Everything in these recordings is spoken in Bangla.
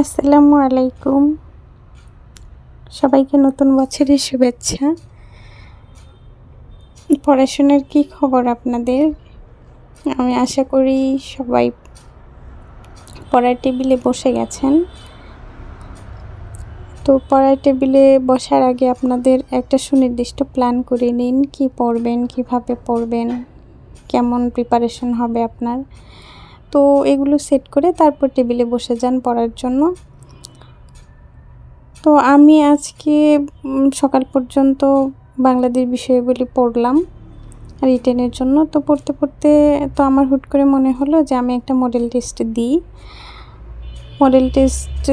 আসসালামু আলাইকুম। সবাইকে নতুন বছরের শুভেচ্ছা। পড়াশোনার কি খবর আপনাদের? আমি আশা করি সবাই পড়ার টেবিলে বসে গেছেন। তো পড়ার টেবিলে বসার আগে আপনাদের একটা সুনির্দিষ্ট প্ল্যান করে নিন। কি পড়বেন, কীভাবে পড়বেন, কেমন প্রিপারেশন হবে আপনার? তো এগুলো সেট করে তারপর টেবিলে বসে যান পড়ার জন্য। তো আমি আজকে সকাল পর্যন্ত বাংলাদেশ বিষয়গুলি পড়লাম রিটেনের জন্য। তো পড়তে পড়তে তো আমার হুট করে মনে হলো যে আমি একটা মডেল টেস্ট দিই। মডেল টেস্ট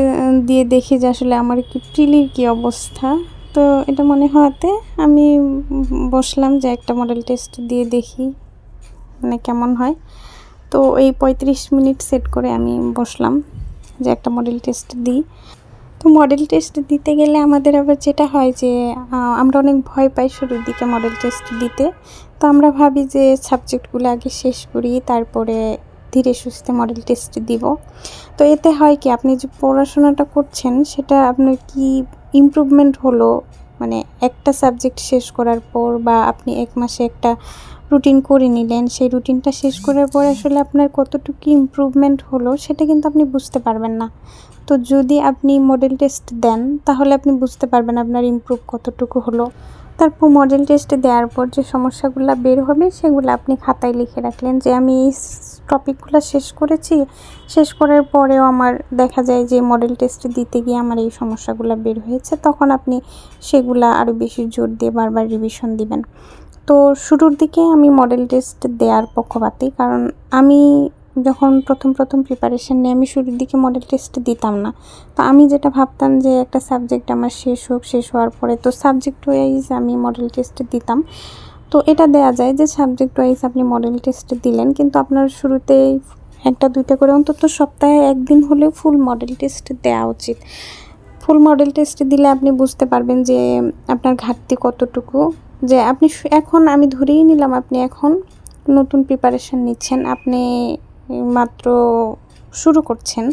দিয়ে দেখি যে আসলে আমার কি প্রিলির কী অবস্থা। তো এটা মনে হওয়াতে আমি বসলাম যে একটা মডেল টেস্ট দিয়ে দেখি মানে কেমন হয়। তো এই পঁয়ত্রিশ মিনিট সেট করে আমি বসলাম যে একটা মডেল টেস্ট দিই। তো মডেল টেস্ট দিতে গেলে আমাদের আবার যেটা হয় যে আমরা অনেক ভয় পাই শুরুর দিকে মডেল টেস্ট দিতে। তো আমরা ভাবি যে সাবজেক্টগুলো আগে শেষ করি, তারপরে ধীরে সুস্থে মডেল টেস্ট দিব। তো এতে হয় কি, আপনি যে পড়াশোনাটা করছেন, সেটা আপনার কি ইমপ্রুভমেন্ট হলো মানে একটা সাবজেক্ট শেষ করার পর বা আপনি এক মাসে একটা রুটিন করে নিলেন, সেই রুটিনটা শেষ করার পর আসলে আপনার কতটুকু ইম্প্রুভমেন্ট হলো সেটা কিন্তু আপনি বুঝতে পারবেন না। তো যদি আপনি মডেল টেস্ট দেন, তাহলে আপনি বুঝতে পারবেন আপনার ইম্প্রুভ কতটুকু হলো। তারপর মডেল টেস্ট দেওয়ার পর যে সমস্যাগুলো বের হবে, সেগুলো আপনি খাতায় লিখে রাখলেন যে আমি এই টপিকগুলো শেষ করেছি। শেষ করার পরেও আমার দেখা যায় যে মডেল টেস্ট দিতে গিয়ে আমার এই সমস্যাগুলো বের হয়েছে। তখন আপনি সেগুলা আরও বেশি জোর দিয়ে বারবার রিভিশন দিবেন। তো শুরুর দিকে আমি মডেল টেস্ট দেওয়ার পক্ষপাতী কারণ আমি যখন প্রথম প্রথম প্রিপারেশান নিয়ে আমি শুরুর দিকে মডেল টেস্ট দিতাম না। তো আমি যেটা ভাবতাম যে একটা সাবজেক্ট আমার শেষ হোক, শেষ হওয়ার পরে তো সাবজেক্ট ওয়াইজ আমি মডেল টেস্ট দিতাম। তো এটা দেয়া যায় যে সাবজেক্ট ওয়াইজ আপনি মডেল টেস্ট দিলেন, কিন্তু আপনার শুরুতেই একটা, দুইটা করে অন্তত সপ্তাহে একদিন হলেও ফুল মডেল টেস্ট দেওয়া উচিত। ফুল মডেল টেস্ট দিলে আপনি বুঝতে পারবেন যে আপনার ঘাটতি কতটুকু, যে আপনি এখন আমি ধরেই নিলাম আপনি এখন নতুন প্রিপারেশান নিচ্ছেন, আপনি মাত্র শুরু করছেন।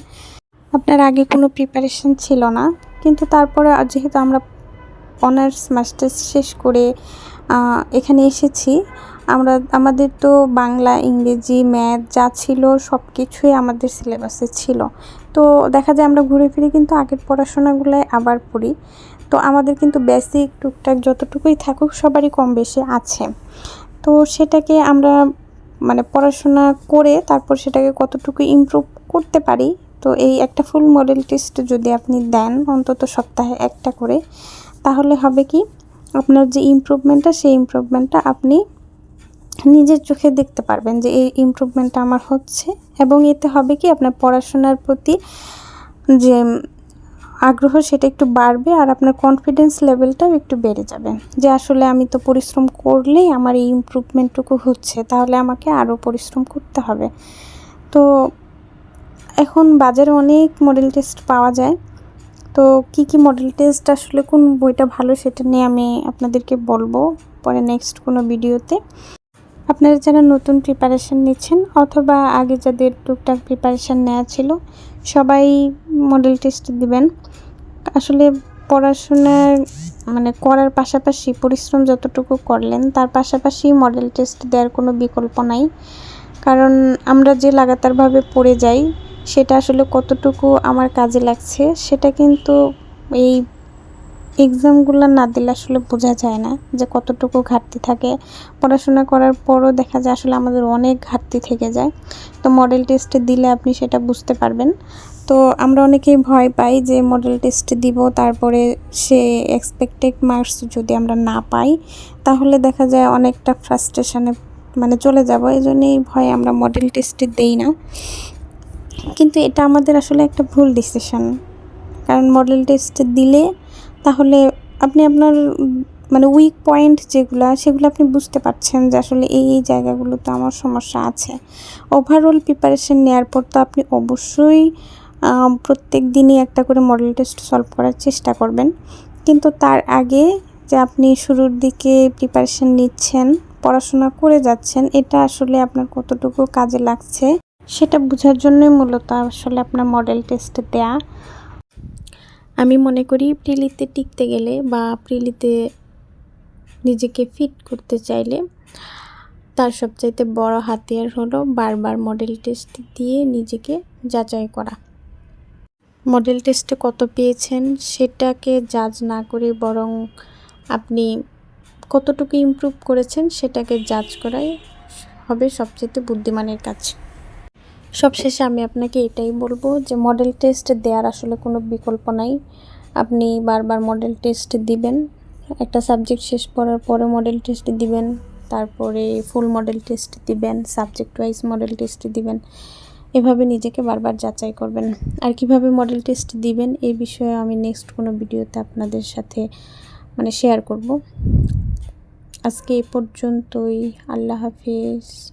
আপনার আগে কোনো প্রিপারেশান ছিল না, কিন্তু তারপরে যেহেতু আমরা অনার্স, মাস্টার্স শেষ করে এখানে এসেছি। আমরা, আমাদের তো বাংলা, ইংরেজি, ম্যাথ যা ছিল সব কিছুই আমাদের সিলেবাসে ছিল। তো দেখা যায় আমরা ঘুরে ফিরে কিন্তু আগের পড়াশোনাগুলোয় আবার পড়ি। তো আমাদের কিন্তু বেসিক টুকটাক যতটুকুই থাকুক সবারই কম বেশি আছে। তো সেটাকে আমরা মানে পড়াশোনা করে তারপর সেটাকে কতটুকু ইমপ্রুভ করতে পারি, তো এই একটা ফুল মডেল টেস্ট যদি আপনি দেন, অন্তত সপ্তাহে একটা করে তাহলে হবে কি? আপনার যে ইমপ্রুভমেন্টটা সেই ইমপ্রুভমেন্টটা আপনি নিজের চোখে দেখতে পারবেন যে এই ইমপ্রুভমেন্টটা আমার হচ্ছে এবং এতে হবে কি? আপনার পড়াশোনার প্রতি যে আগ্রহ, সেটা একটু বাড়বে আর আপনার কনফিডেন্স লেভেলটাও একটু বেড়ে যাবে। যে আসলে আমি তো পরিশ্রম করলেই আমার এই ইমপ্রুভমেন্টটুকু হচ্ছে, তাহলে আমাকে আরও পরিশ্রম করতে হবে। তো এখন বাজারে অনেক মডেল টেস্ট পাওয়া যায়। তো কি কি মডেল টেস্ট আসলে কোন বইটা ভালো সেটা নিয়ে আমি আপনাদেরকে বলব পরে নেক্সট কোনো ভিডিওতে। আপনারা যারা নতুন প্রিপারেশান নিচ্ছেন অথবা আগে যাদের টুকটাক প্রিপারেশান নেওয়া ছিল, সবাই মডেল টেস্ট দিবেন। আসলে পড়াশোনার মানে করার পাশাপাশি পরিশ্রম যতটুকু করলেন, তার পাশাপাশি মডেল টেস্ট দেওয়ার কোনো বিকল্প নাই। কারণ আমরা যে লাগাতারভাবে পড়ে যাই সেটা আসলে কতটুকু আমার কাজে লাগছে, সেটা কিন্তু এই এক্সামগুলো না দিলে আসলে বোঝা যায় না যে কতটুকু ঘাটতি থাকে। পড়াশোনা করার পরও দেখা যায় আসলে আমাদের অনেক ঘাটতি থেকে যায়। তো মডেল টেস্টে দিলে আপনি সেটা বুঝতে পারবেন। তো আমরা অনেকেই ভয় পাই যে মডেল টেস্ট দিব, তারপরে সে এক্সপেক্টেড মার্কস যদি আমরা না পাই, তাহলে দেখা যায় অনেকটা ফ্রাস্ট্রেশনে মানে চলে যাব। এই জন্যই ভয় আমরা মডেল টেস্টে দেই না। কিন্তু এটা আমাদের আসলে একটা ভুল ডিসিশন কারণ মডেল টেস্ট দিলে তাহলে আপনি আপনার মানে উইক পয়েন্ট যেগুলো, সেগুলো আপনি বুঝতে পারছেন যে আসলে এই এই জায়গাগুলোতে আমার সমস্যা আছে। ওভারঅল প্রিপারেশন নেওয়ার পর তো আপনি অবশ্যই প্রত্যেক দিনই একটা করে মডেল টেস্ট সলভ করার চেষ্টা করবেন। কিন্তু তার আগে যে আপনি শুরুর দিকে প্রিপারেশন নিচ্ছেন, পড়াশোনা করে যাচ্ছেন, এটা আসলে আপনার কতটুকু কাজে লাগছে সেটা বোঝার জন্যই মূলত আসলে আপনার মডেল টেস্ট দেয়া। আমি মনে করি প্রিলিতে টিকতে গেলে বা প্রিলিতে নিজেকে ফিট করতে চাইলে তার সবচাইতে বড় হাতিয়ার হলো বারবার মডেল টেস্ট দিয়ে নিজেকে যাচাই করা। মডেল টেস্টে কত পেয়েছেন সেটাকে জাজ না করে বরং আপনি কতটুকু ইমপ্রুভ করেছেন সেটাকে জাজ করাই হবে সবচেয়ে বুদ্ধিমানের কাজ। সবশেষে আমি আপনাকে এটাই বলব যে মডেল টেস্ট দেওয়ার আসলে কোনো বিকল্প নাই। আপনি বারবার মডেল টেস্ট দিবেন, একটা সাবজেক্ট শেষ করার পরে মডেল টেস্ট দিবেন, তারপরে ফুল মডেল টেস্ট দিবেন সাবজেক্ট ওয়াইজ মডেল টেস্ট দিবেন। এভাবে নিজেকে বারবার যাচাই করবেন। আর কীভাবে মডেল টেস্ট দিবেন এই বিষয়ে আমি নেক্সট কোনো ভিডিওতে আপনাদের সাথে মানে শেয়ার করব। আজকে এ পর্যন্তই, আল্লাহ হাফিজ।